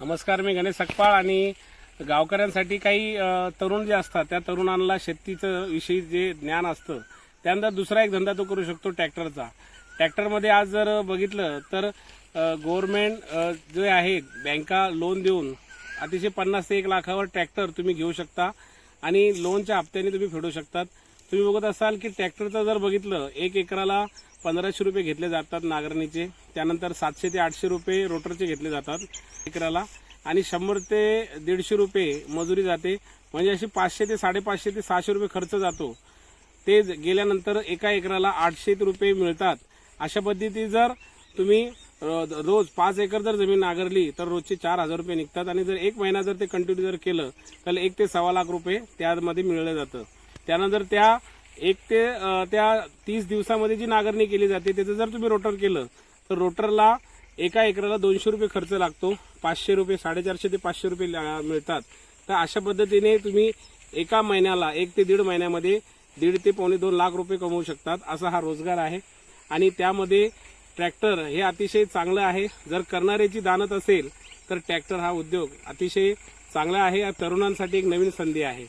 नमस्कार मी गणेश सकपाळ आणि गावकऱ्यांसाठी काही तरुण जे असतात त्या तरुणांना शेतीचं विषयी जे ज्ञान असतं त्यानंतर दुसरा एक धंदा तो करू शकतो ट्रॅक्टरचा. ट्रॅक्टरमध्ये आज जर बघितलं तर गव्हर्मेंट जे आहे बँका लोन देऊन अतिशय पन्नास ते एक लाखावर ट्रॅक्टर तुम्ही घेऊ शकता आणि लोनच्या हप्त्याने तुम्ही फेडू शकतात. तुम्ही बघत असाल की ट्रॅक्टरचं जर बघितलं एक एकराला पंधराशे रुपये घेतले जातात नांगरणीचे. त्यानंतर सातशे ते आठशे रुपये रोटरचे घेतले जातात एकराला. आणि शंभर ते दीडशे रुपये मजुरी जाते. म्हणजे अशी पाचशे ते साडेपाचशे ते सहाशे रुपये खर्च जातो. ते गेल्यानंतर एका एकराला आठशे रुपये मिळतात. अशा पद्धती जर तुम्ही रोज पाच एकर जर जमीन नांगरली तर रोजचे चार हजार रुपये निघतात. आणि जर एक महिना जर ते कंटिन्यू जर केलं तर एक ते सव्वा लाख रुपये त्यामध्ये मिळलं जातं. त्यानंतर त्या एक ते त्या तीस दिवसामध्ये जी नांगरणी केली जाते त्याचं जर तुम्ही रोटर केलं तर रोटरला एका एकराला दोनशे रुपये खर्च लागतो. पाचशे रुपये साडेचारशे ते पाचशे रुपये ला- मिळतात. तर अशा पद्धतीने तुम्ही एका महिन्याला एक ते दीड महिन्यामध्ये दीड ते पावणे दोन लाख रुपये कमवू शकतात. असा हा रोजगार आहे. आणि त्यामध्ये ट्रॅक्टर हे अतिशय चांगलं आहे. जर करणाऱ्याची दानत असेल तर ट्रॅक्टर हा उद्योग अतिशय चांगला आहे. या तरुणांसाठी एक नवीन संधी आहे.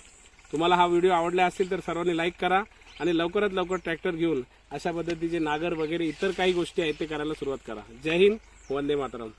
तुम्हाला हा व्हिडिओ आवडला असेल तर सर्वांनी लाईक करा आणि लवकरात लवकर ट्रॅक्टर घेऊन अशा पद्धतीचे नागर वगैरे इतर काही गोष्टी आहेत ते करायला सुरुवात करा. जय हिंद वंदे मातरम.